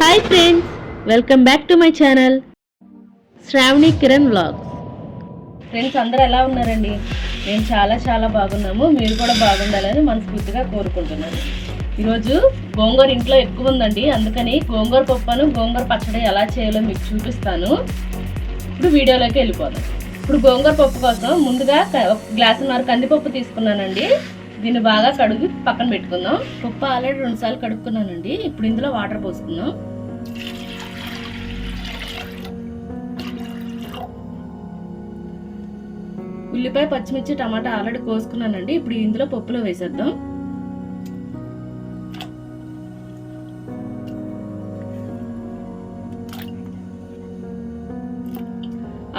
Hi friends welcome back to my channel Sravani Kiran vlogs friends అందరూ ఎలా ఉన్నారండి? మేము చాలా చాలా బాగున్నాము. మీరు కూడా బాగుండాలని మనస్ఫూర్తిగా కోరుకుంటున్నాను ఈరోజు గోంగూర ఇంట్లో ఎక్కువ ఉందండి. అందుకని గోంగూర పప్పును గోంగూర పచ్చడి ఎలా చేయాలో మీకు చూపిస్తాను. ఇప్పుడు వీడియోలోకి వెళ్ళిపోదాం. ఇప్పుడు గోంగూర పప్పు కోసం ముందుగా ఒక గ్లాసున్నర కందిపప్పు తీసుకున్నానండి. దీన్ని బాగా కడుగు పక్కన పెట్టుకుందాం. పప్పు ఆల్రెడీ రెండుసార్లు కడుక్కున్నానండి. ఇప్పుడు ఇందులో వాటర్ పోసుకుందాం. ఉల్లిపాయ పచ్చిమిర్చి టమాటా ఆల్రెడీ కోసుకున్నానండి. ఇప్పుడు ఇందులో పప్పులో వేసేద్దాం.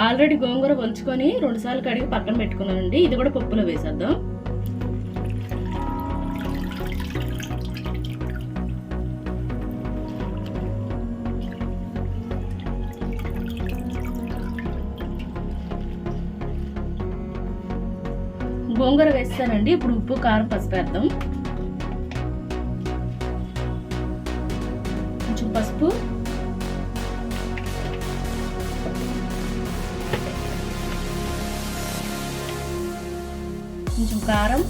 ఆల్రెడీ గోంగూర వంచుకొని రెండుసార్లు కడిగి పక్కన పెట్టుకున్నానండి. ఇది కూడా పప్పులో వేసేద్దాం. గోంగూర వేస్తానండి. ఇప్పుడు ఉప్పు కారం పసుపు వేద్దాం. కొంచెం పసుపు. కొంచెం కారం.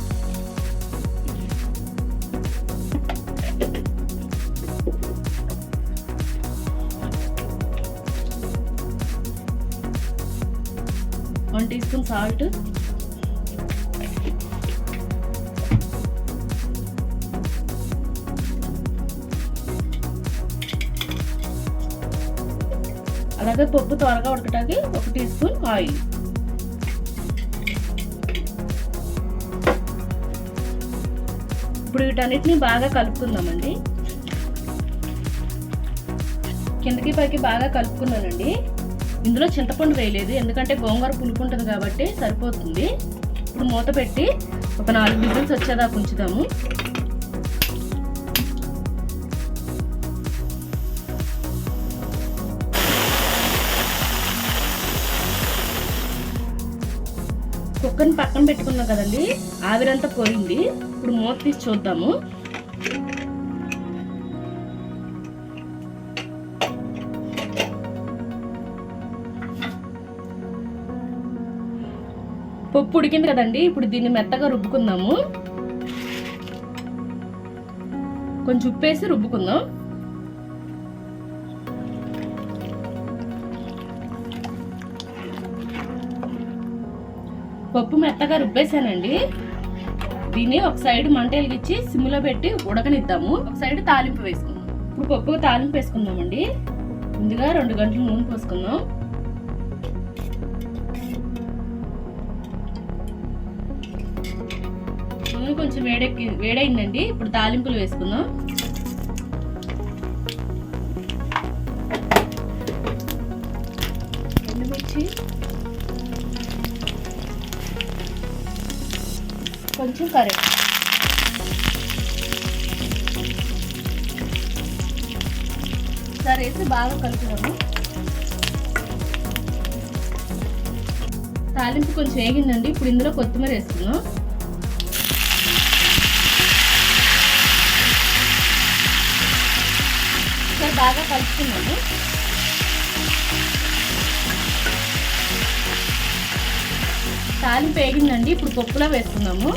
One teaspoon salt. అలాగే పప్పు త్వరగా ఉడకటానికి ఒక టీ స్పూన్ ఆయిల్. ఇప్పుడు వీటన్నిటిని బాగా కలుపుకుందామండి. కిందకి పైకి బాగా కలుపుకున్నానండి. ఇందులో చింతపండు వేయలేదు ఎందుకంటే గోంగూర పులుపు ఉంటుంది కాబట్టి సరిపోతుంది. ఇప్పుడు మూత పెట్టి ఒక నాలుగు బిజిల్స్ వచ్చేదాకా ఉంచుదాము. కుక్కర్ని పక్కన పెట్టుకున్నాం కదండి. ఆవిరంతా పోయింది. ఇప్పుడు మూత తీసి చూద్దాము. పప్పు ఉడికింది కదండి. ఇప్పుడు దీన్ని మెత్తగా రుబ్బుకుందాము. కొంచెం ఉప్పు వేసి రుబ్బుకుందాం. పప్పు మెత్తగా రుబ్బేసానండి దీన్ని ఒక సైడ్ మంట వెలిగించి సిమ్లో పెట్టి ఉడకనిద్దాము. ఒక సైడ్ తాలింపు వేసుకుందాం. ఇప్పుడు పప్పు తాలింపు వేసుకుందామండి. ముందుగా రెండు గంటలు నూనె పోసుకుందాం. నూనె కొంచెం వేడెక్కి వేడైందండి. ఇప్పుడు తాలింపులు వేసుకుందాం. కొంచెం కరెక్ట్. సరే వేసి బాగా కలుపుదాము. తాలింపు కొంచెం వేగిందండి. ఇప్పుడు ఇందులో కొత్తిమీర వేస్తున్నాం ఒకసారి బాగా కలుపుకున్నాము. తాలింపు వేగిందండి ఇప్పుడు పప్పులో వేసుకుందాము.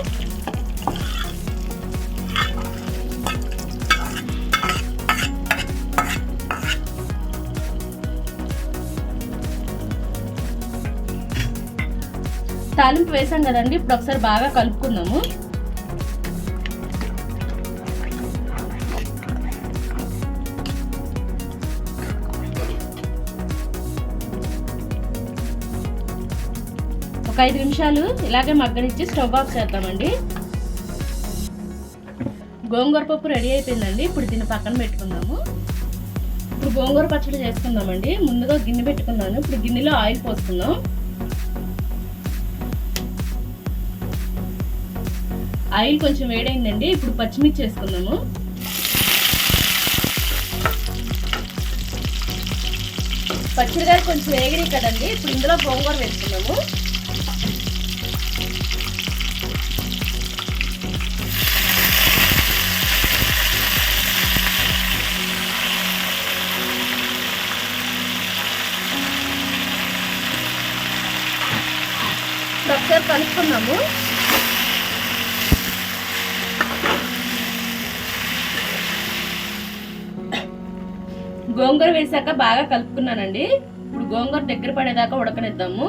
తాలింపు వేసాం కదండి. ఇప్పుడు ఒకసారి బాగా కలుపుకుందాము. ఒక ఐదు నిమిషాలు ఇలాగే మగ్గనిచ్చి స్టవ్ ఆఫ్ చేద్దామండి. గోంగూర పప్పు రెడీ అయిపోయిందండి. ఇప్పుడు దీన్ని పక్కన పెట్టుకుందాము. ఇప్పుడు గోంగూర పచ్చడి చేసుకుందామండి. ముందుగా గిన్నె పెట్టుకున్నాను. ఇప్పుడు గిన్నెలో ఆయిల్ పోసుకుందాం. ఆయిల్ కొంచెం వేడైందండి. ఇప్పుడు పచ్చిమిర్చి వేసుకుందాము. పచ్చడి గారు కొంచెం వేగినాయి కదండి. ఇప్పుడు ఇందులో గోంగూర వేసుకున్నాము కలుపుకున్నాము గోంగూర వేసాక బాగా కలుపుకున్నానండి. ఇప్పుడు గోంగూర దగ్గర పడేదాకా ఉడకనిద్దాము.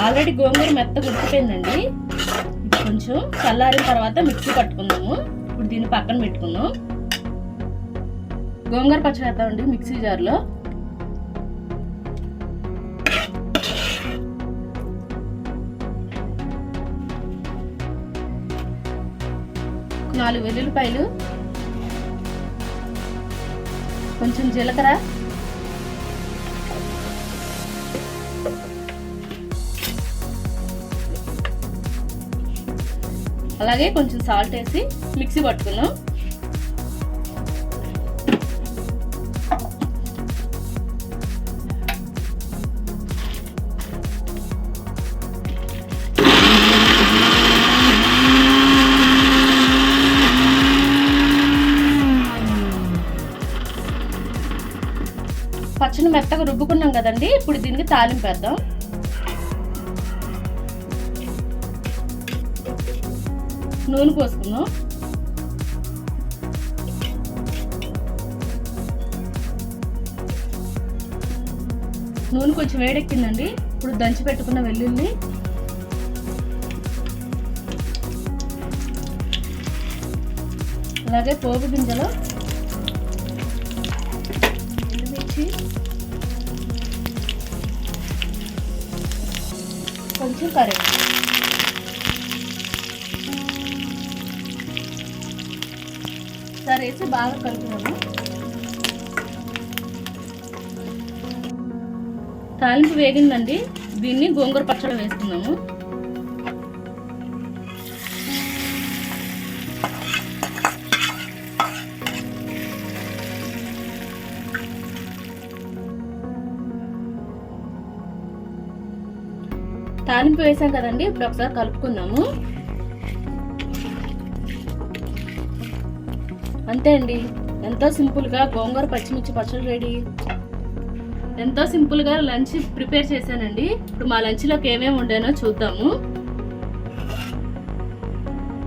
ఆల్రెడీ గోంగూర మెత్తగా ఉడికిపోయిందండి. కొంచెం చల్లారిన తర్వాత మిక్సీ పట్టుకుందాము. ఇప్పుడు దీన్ని పక్కన పెట్టుకుందాం. గోంగూర పచ్చడి వేద్దామండి మిక్సీ జార్లో. నాలుగు వెల్లుల్లిపాయలు కొంచెం జీలకర్ర అలాగే కొంచెం సాల్ట్ వేసి మిక్సీ పట్టుకున్నాం పచ్చని మెత్తగా రుబ్బుకున్నాం కదండి ఇప్పుడు దీనికి తాలింపు నూనె పోసుకుందాం. నూనె కొంచెం వేడెక్కిందండి. ఇప్పుడు దంచి పెట్టుకున్న వెల్లుల్లి. అలాగే పోపు గింజలు. ఎండుమిర్చి. కొంచెం కర్రీ ఒకసారి వేసి బాగా కలుపుదాము? తాలింపు వేగిందండి. దీన్ని గోంగూర పచ్చడి వేసుకుందాము. తాలింపు వేసాం కదండి ఇప్పుడు ఒకసారి కలుపుకుందాము. అంతే అండి. ఎంతో సింపుల్గా గోంగూర పచ్చిమిర్చి పచ్చడి రెడీ. ఎంతో సింపుల్గా లంచ్ ప్రిపేర్ చేశానండి. ఇప్పుడు మా లంచ్లోకి ఏమేమి ఉండానో చూద్దాము.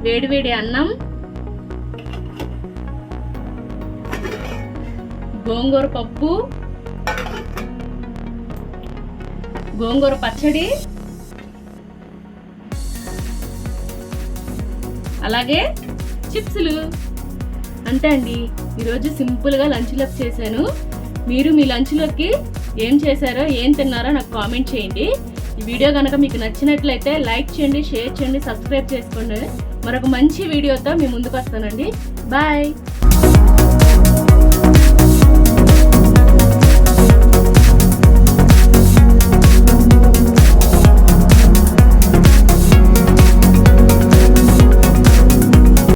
వేడి వేడి అన్నం గోంగూర పప్పు గోంగూర పచ్చడి అలాగే చిప్సులు. అంతే అండి ఈరోజు సింపుల్గా లంచ్లోకి చేశాను. మీరు మీ లంచ్లోకి ఏం చేశారో ఏం తిన్నారో నాకు కామెంట్ చేయండి. ఈ వీడియో కనుక మీకు నచ్చినట్లయితే లైక్ చేయండి షేర్ చేయండి సబ్స్క్రైబ్ చేసుకోండి. మరొక మంచి వీడియోతో మీ ముందుకు వస్తానండి. బాయ్!